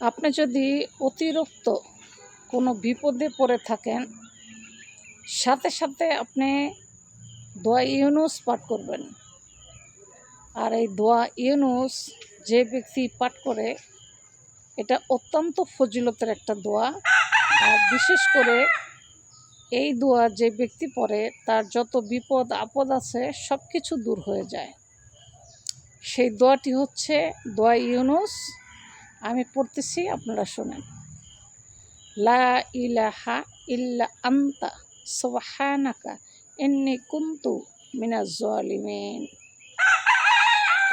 আপনি যদি অতিরিক্ত কোনো বিপদে পড়ে থাকেন, সাথে সাথে আপনি দোয়া ইউনুস পাঠ করবেন। আর এই দোয়া ইউনুস যে ব্যক্তি পাঠ করে, এটা অত্যন্ত ফজিলতের একটা দোয়া। আর বিশেষ করে এই দোয়া যে ব্যক্তি পড়ে, তার যত বিপদ, আপদ আছে সব কিছু দূর হয়ে যায়। সেই দোয়াটি হচ্ছে দোয়া ইউনুস আমি পড়তেছি আপনারা শোনেন। লা ইলাহা ইল্লা আন্তা, সুবহানাকা, ইন্নি কুনতু মিনাজ জালিমিন।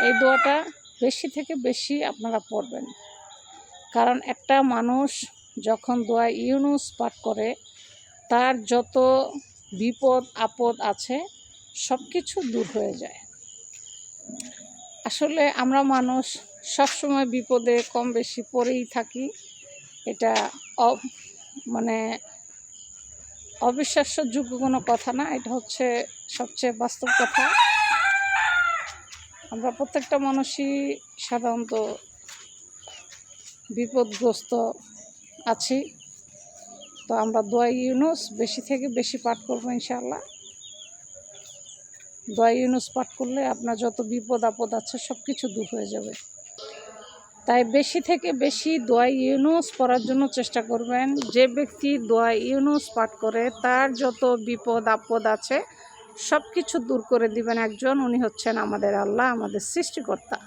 এই দোয়াটা বেশি থেকে বেশি আপনারা পড়বেন। কারণ একটা মানুষ যখন দোয়া ইউনুস পাঠ করে, তার যত বিপদ আপদ আছে সব কিছু দূর হয়ে যায়। আসলে আমরা মানুষ সবসময় বিপদে কম বেশি পড়েই থাকি। এটা মানে অবিশ্বাস্যযোগ্য কোনো কথা না, এটা হচ্ছে সবচেয়ে বাস্তব কথা। আমরা প্রত্যেকটা মানুষই সাধারণত বিপদগ্রস্ত আছি। তো আমরা দোয়া ইউনুস, বেশি থেকে বেশি পাঠ করব ইনশাআল্লাহ। দোয়া ইউনুস পাঠ করলে আপনার যত বিপদ আপদ আছে সব কিছু দূর হয়ে যাবে। তাই বেশি থেকে বেশি দোয়া ইউনুস পড়ার জন্য চেষ্টা করবেন। যে ব্যক্তি দোয়া ইউনুস পাঠ করে, তার যত বিপদ আপদ আছে সব কিছু দূর করে দিবেন একজন। উনি হচ্ছেন আমাদের আল্লাহ, আমাদের সৃষ্টিকর্তা।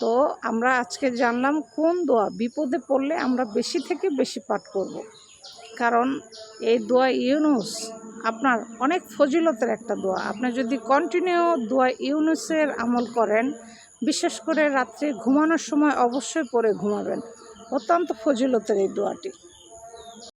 তো আমরা আজকে জানলাম কোন দোয়া বিপদে পড়লে আমরা বেশি থেকে বেশি পাঠ করব। কারণ এই দোয়া ইউনুস আপনার অনেক ফজিলতের একটা দোয়া। আপনি যদি কন্টিনিউ দোয়া ইউনুসের আমল করেন, বিশেষ করে রাত্রে ঘুমানোর সময় অবশ্যই পরে ঘুমাবেন। অত্যন্ত ফজিলতের এই দোয়াটি।